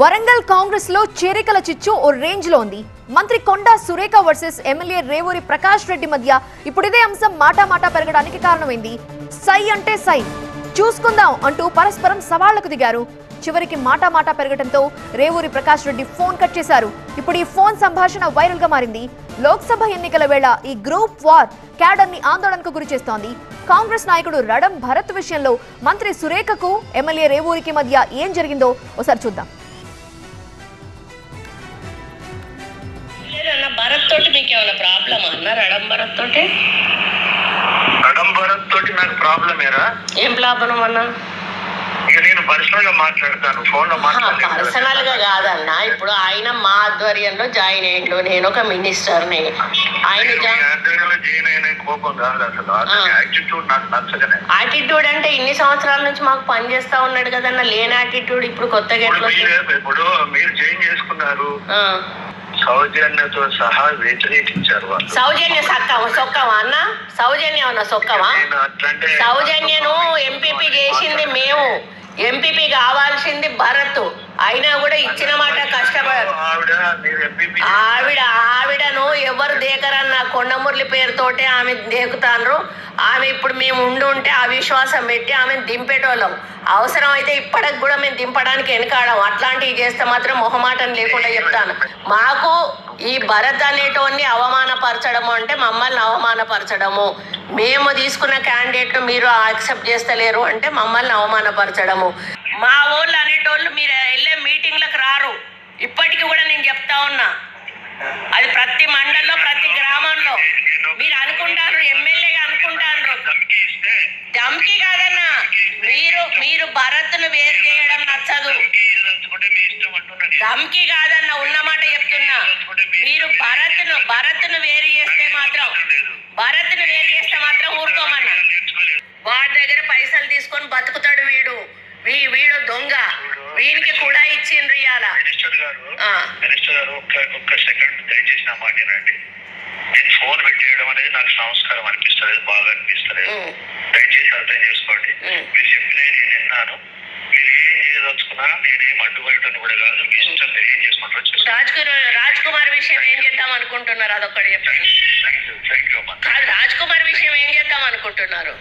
వరంగల్ కాంగ్రెస్లో చేరికల చిచ్చు ఓ రేంజ్లో ఉంది. మంత్రి కొండా సురేఖ వర్సెస్ ఎమ్మెల్యే రేవూరి ప్రకాష్ రెడ్డి మధ్య ఇప్పుడు ఇదే అంశం మాటా మాటా పెరగడానికి కారణమైంది. సై అంటే సై. చూసుకుందాం అంటూ పరస్పరం సవాళ్ళకు దిగారు. చివరికి మాటా మాటా పెరగడంతో రేవూరి ప్రకాష్ రెడ్డి ఫోన్ కట్ చేశారు. ఇప్పుడు ఈ ఫోన్ సంభాషణ వైరల్గా మారింది. లోక్సభ ఎన్నికల వేళ ఈ గ్రూప్ వార్ క్యాడర్ని ఆందోళనకు గురి చేస్తోంది. కాంగ్రెస్ నాయకుడు రడం భరత్ విషయంలో మంత్రి సురేఖకు ఎమ్మెల్యే రేవూరికి మధ్య ఏం జరిగిందో ఒకసారి చూద్దాం. తోటి మీకు ఏమైనా ప్రాబ్లమ్ అన్న? రడం భరత్ తోటి ఆడంబరం తోటి నాకు ప్రాబ్లం ఏరా ఏం ప్రాబ్లం అన్న? నేను పర్సనల్గా మాట్లాడతాను ఫోన్లో. పర్సనల్గా కాదన్న. ఇప్పుడు ఆయన మా ఆధ్వర్యంలో జాయిన్ అయ్యిండు. నేను ఒక మినిస్టర్ని. ఆయన నేను మీ ఆధ్వర్యంలో జాయిన్ అయిన కోపం కాదు అసలు. యాటిట్యూడ్ నాకు నచ్చగానే యాటిట్యూడ్ అంటే ఇన్ని సంవత్సరాల నుంచి మాకు పని చేస్తా ఉన్నాడు కదన్న. లేని యాటిట్యూడ్ ఇప్పుడు కొత్తగా ఇప్పుడు? మీరే ఇప్పుడు మీరు జాయిన్ చేసుకున్నారు. సౌజన్యతో సహా వ్యతిరేకించారు వాళ్ళు. సౌజన్య సక్కవా సొక్కవా అన్న? సౌజన్య అన్న సొక్కవా? సౌజన్యను ఎంపీపీ చేసింది మేము. ఎంపీపీ కావాల్సింది భరత్. అయినా కూడా ఇచ్చిన మాట కష్టపడ ఆవిడ ఆవిడను ఎవరు దేకరన్న కొండమురళి పేరుతోటే ఆమె దేకుతాండ్రు. ఆమె ఇప్పుడు మేము ఉండి ఉంటే విశ్వాసం పెట్టి ఆమెను దింపేటోళ్ళం. అవసరం అయితే ఇప్పటికి కూడా మేము దింపడానికి వెనకాడం. అట్లాంటివి చేస్తే మాత్రం మొహమాటం లేకుండా చెప్తాను. మాకు ఈ భరత్ అనేటోన్ని అవమానపరచడము అంటే మమ్మల్ని అవమానపరచడము. మేము తీసుకున్న క్యాండిడేట్ మీరు యాక్సెప్ట్ చేస్తలేరు అంటే మమ్మల్ని అవమానపరచడము. మా ఊళ్ళు అనేటోళ్ళు మీరు వెళ్ళే మీటింగ్లకు రారు. ఇప్పటికీ కూడా నేను చెప్తా ఉన్నా. అది ప్రతి మండలంలో ప్రతి గ్రామంలో. మీరు అనుకుంటారు ఎమ్మెల్యే దమ్కి కాదన్నా. మీరు మీరు భరత్ను వేరు చేయడం నచ్చదు. ధమ్కి కాదన్న ఉన్నమాట చెప్తున్నా. మీరు భరత్ను భరత్ను వేరు చేస్తే మాత్రం భరత్ను వేరు చేస్తే మాత్రం ఊరుకోమన్నా. వాడి దగ్గర పైసలు తీసుకొని బతుకుతాడు వీడు. వీ వీడు దొంగ. వీనికి కూడా ఇచ్చిండ్రు ఇవాళ మినిస్టర్ గారు. మినిస్టర్ గారు ఒక్క ఒక్క సెకండ్ దయచేసి నా మాట వినండి. నేను ఫోన్ పెట్టేయడం అనేది నాకు సంస్కారం అనిపిస్తలేదు బాగా అనిపిస్తలేదు. దయచేసి అర్థం చేసుకోండి. మీరు చెప్పిన నేను విన్నాను. మీరు ఏం చేయదలుచుకున్నా నేనేం అడ్డుపడటం కూడా కాదు మీ ఇష్టం మీరు ఏం చేసుకుంటారో రాజ్ రాజ్ కుమార్ విషయం ఏం చేద్దాం అనుకుంటున్నారు అదొక్కటి చెప్పండి. థ్యాంక్ యూ థ్యాంక్ యూ అమ్మా. రాజ్ కుమార్ విషయం ఏం చేద్దాం అనుకుంటున్నారు